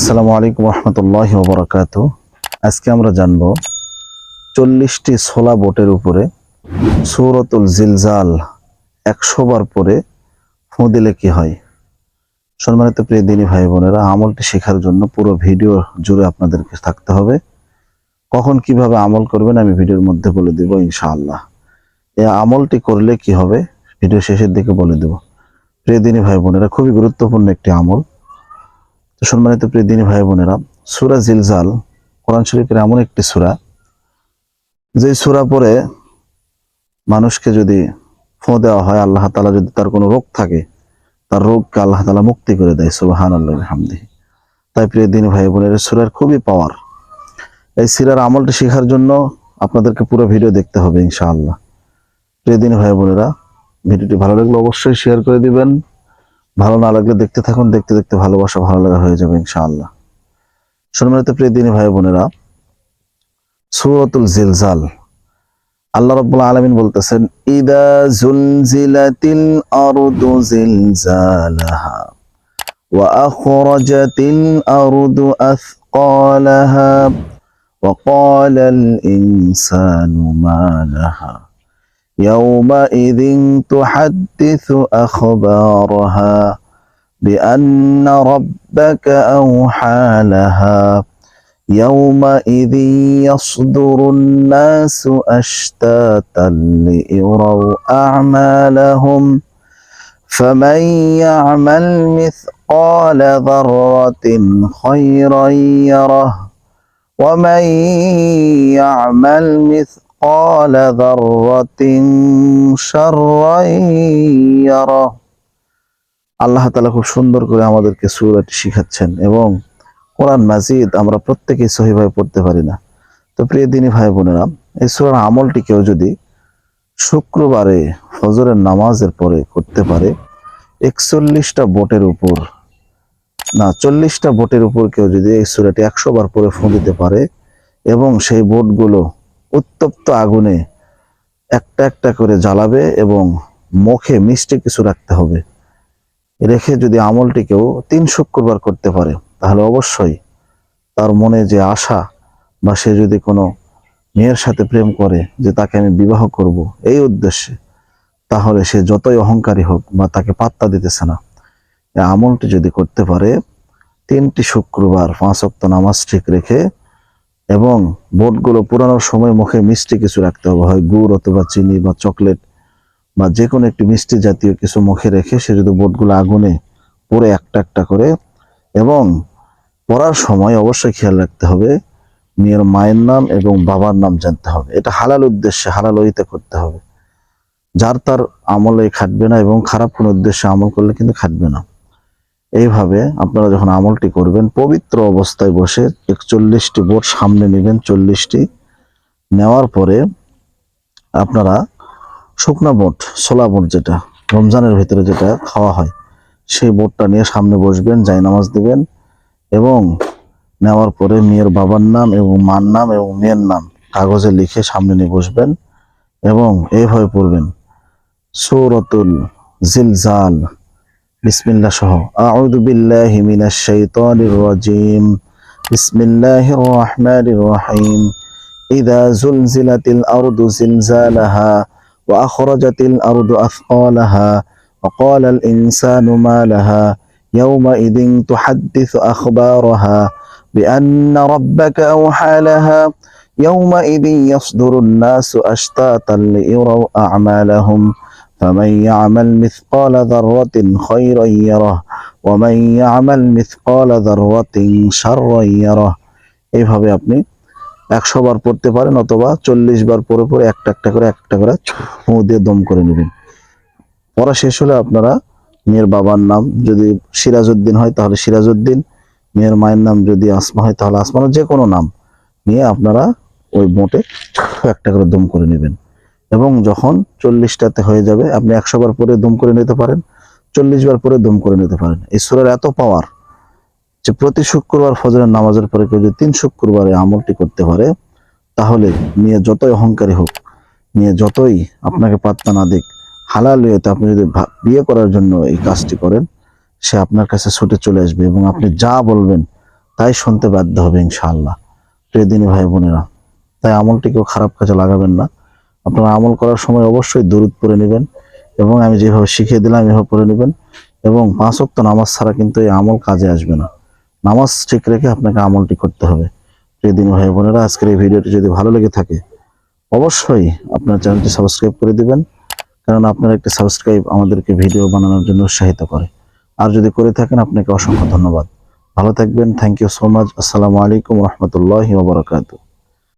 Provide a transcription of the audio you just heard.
আসসালামু আলাইকুম রহমতুল্লাহ বরকাত আজকে আমরা জানব চল্লিশটি ছোলা বোটের উপরে সৌরতুল জিলজাল একশো বার পরে ফোঁ দিলে কি হয়? সম্মানিত প্রিয় দিনী ভাই বোনেরা, আমলটি শেখার জন্য পুরো ভিডিও জুড়ে আপনাদেরকে থাকতে হবে। কখন কীভাবে আমল করবেন আমি ভিডিওর মধ্যে বলে দেব ইনশাআল্লাহ। এই আমলটি করলে কি হবে? ভিডিও শেষের দিকে বলে দেব। প্রিয় দিনী ভাই বোনেরা, খুবই গুরুত্বপূর্ণ একটি আমল। তো সম্মানিত প্রিয় দিনী ভাই বোনেরা, সুরা জিলজাল, কোরআন শরীফের এমন একটি সুরা যে সুরা পরে মানুষকে যদি ফোঁ দেওয়া হয়, আল্লাহ তালা যদি তার কোনো রোগ থাকে, তার রোগকে আল্লাহ তালা মুক্তি করে দেয় সুবাহান আল্লাহ হামদি তাই প্রিয় দিনী ভাই বোনের সুরার খুবই পাওয়ার। এই সিরার আমলটি শেখার জন্য আপনাদেরকে পুরো ভিডিও দেখতে হবে, ইনশাআল্লাহ। প্রিয় দিনী ভাই বোনেরা, ভিডিওটি ভালো লাগলে অবশ্যই শেয়ার করে দিবেন। ভালো না লাগলে দেখতে থাকুন, দেখতে দেখতে ভালোবাসা ভালো লাগা হয়ে যাবে ইনশাআল্লাহ। সম্মানিত প্রিয় দিনী ভাই বোনেরা, সুরতুল জিলজাল, আল্লাহ রাব্বুল আলামিন বলতেছেন, ইদা জুলজিলাতিল আরদু ওয়া আখরাজাতিল আরদু ওয়া ক্বালাল ইনসানু মা লাহা يومئذ تحدث أخبارها بأن ربك أوحى لها يومئذ يصدر الناس أشتاتا ليروا أعمالهم فمن يعمل مثقال ذرة خيرا يره ومن يعمل مثقال ذرة شرا يره আল্লাহ তালা খুব সুন্দর করে আমাদেরকে সুরাটি শিখাচ্ছেন এবং কোরআন মাজিদ আমরা প্রত্যেকেই সহিভাবে পড়তে পারি না তো প্রিয় দিনী ভাই বোনেরা এই সুরার আমলটি কেউ যদি শুক্রবারে ফজরের নামাজের পরে করতে পারে একচল্লিশটা বোটের উপর না চল্লিশটা বোটের উপর কেউ যদি এই সুরাটি একশো বার পরে ফোঁ দিতে পারে এবং সেই বোটগুলো উত্তপ্ত আগুনে একটা একটা করে জ্বালাবে এবং মুখে মিষ্টি কিছু রাখতে হবে। রেখে যদি আমলটিকেও তিন শুক্রবার করতে পারে, তাহলে অবশ্যই তার মনে যে আশা বা সে যদি কোনো মেয়ের সাথে প্রেম করে যে তাকে আমি বিবাহ করব এই উদ্দেশ্যে, তাহলে সে যতই অহংকারী হোক বা তাকে পাত্তা দিতেছে না আমলটি যদি করতে পারে, তিনটি শুক্রবার পাঁচ অক্ত নামাজ ঠিক রেখে এবং বোটগুলো পুরানোর সময় মুখে মিষ্টি কিছু রাখতে হবে। হয় গুড় অথবা চিনি বা চকলেট বা যে কোনো একটি মিষ্টি জাতীয় কিছু মুখে রেখে সে যদি বোটগুলো আগুনে পরে একটা একটা করে এবং পড়ার সময় অবশ্যই খেয়াল রাখতে হবে। মেয়ের মায়ের নাম এবং বাবার নাম জানতে হবে। এটা হালাল উদ্দেশ্যে, হালাল ওইতে করতে হবে। যার তার আমলে খাটবে না এবং খারাপ কোনো উদ্দেশ্যে আমল করলে কিন্তু খাটবে না। এইভাবে আপনারা যখন আমলটি করবেন, পবিত্র অবস্থায় বসে একচল্লিশটি বোট সামনে নেবেন, চল্লিশটি। নেওয়ার পরে আপনারা শুকনা বোট, ছোলা বোট যেটা, রমজানের ভিতরে যেটা খাওয়া হয়, সেই বোটটা নিয়ে সামনে বসবেন যাই নামাজ দিবেন এবং নেওয়ার পরে মেয়ের বাবার নাম এবং মার নাম এবং মেয়ের নাম কাগজে লিখে সামনে নিয়ে বসবেন এবং এইভাবে পড়বেন। সৌরতুল জিলজাল। বিসমিল্লাহ সহ আউযু বিল্লাহি মিনাশ শাইতানির রাজিম বিসমিল্লাহির রহমানির রহিম ইযা জুলজিলাতিল আরদু জিলজালাহা ওয়া আখরাজাতিল আরদু আথqalaha وقال الإنسان ما لها يومئذ تحدث أخبارها بأن ربك أوحى لها يومئذ يصدر الناس أشتاتا ليروا أعمالهم فمن يعمل مثقال ذرة خيرا يره ومن يعمل مثقال ذرة شرا يره এইভাবে আপনি একশো বার পড়তে পারেন অথবা চল্লিশ বার পরে পরে একটা একটা করে একটা করে ফু দিয়ে দম করে নেবেন পড়া শেষ হলে আপনারা মেয়ের বাবার নাম যদি সিরাজউদ্দিন হয় তাহলে সিরাজউদ্দিন মেয়ের মায়ের নাম যদি আসমা হয় তাহলে আসমানের যে কোনো নাম নিয়ে আপনারা ওই মোটে একটা করে দম করে নেবেন এবং যখন চল্লিশটাতে হয়ে যাবে, আপনি একশো বার পরে দম করে নিতে পারেন চল্লিশ বার পরে দম করে নিতে পারেন। এই সুরের এত পাওয়ার যে প্রতি শুক্রবার ফজরের নামাজের পরে কেউ যদি তিন শুক্রবারে আমলটি করতে পারে, তাহলে নিয়ে যতই অহংকারী হোক, নিয়ে যতই আপনাকে পাত্তা না দিক, হালাল হয়েতে আপনি যদি বিয়ে করার জন্য এই কাজটি করেন, সে আপনার কাছে ছুটে চলে আসবে এবং আপনি যা বলবেন তাই শুনতে বাধ্য হবে ইনশাআল্লাহ। প্রিয় দিনী ভাই বোনেরা, তাই আমলটি কেউ খারাপ কাজে লাগাবেন না। আপনারা আমল করার সময় অবশ্যই দূরত পরে নেবেন এবং আমি যেভাবে শিখিয়ে দিলাম, এভাবে পড়ে নেবেন এবং পাঁচ ওয়াক্ত নামাজ ছাড়া কিন্তু এই আমল কাজে আসবে না। নামাজ ঠিক রেখে আপনাকে আমলটি করতে হবে। প্রিয় দিনী ভাই বোনেরা, আজকের এই ভিডিওটি যদি ভালো লেগে থাকে, অবশ্যই আপনার চ্যানেলটি সাবস্ক্রাইব করে দিবেন, কারণ আপনার একটি সাবস্ক্রাইব আমাদেরকে ভিডিও বানানোর জন্য উৎসাহিত করে। আর যদি করে থাকেন, আপনাকে অসংখ্য ধন্যবাদ। ভালো থাকবেন। থ্যাংক ইউ সো মাচ আসসালামু আলাইকুম রহমতুল্লাহ ওবরাকাতু